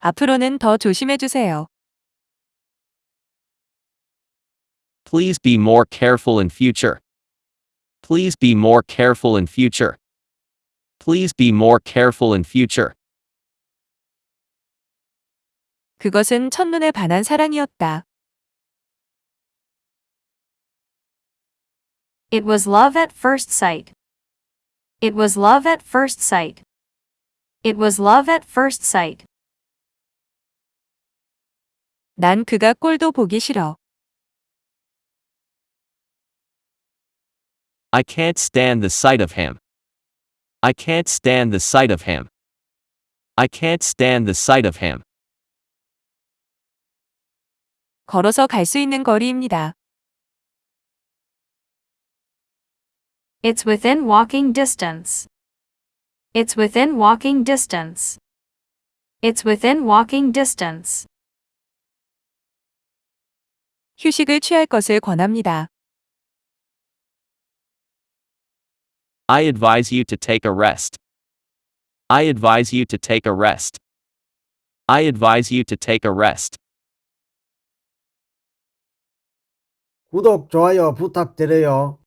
앞으로는 더 조심해 주세요. Please be more careful in future. Please be more careful in future. Please be more careful in future. 그것은 첫눈에 반한 사랑이었다. It was love at first sight. It was love at first sight. It was love at first sight. 난 그가 꼴도 보기 싫어. I can't stand the sight of him. I can't stand the sight of him. I can't stand the sight of him. 걸어서 갈 수 있는 거리입니다. It's within walking distance. It's within walking distance. It's within walking distance. 휴식을 취할 것을 권합니다. I advise you to take a rest. I advise you to take a rest. I advise you to take a rest. 구독, 좋아요 부탁드려요.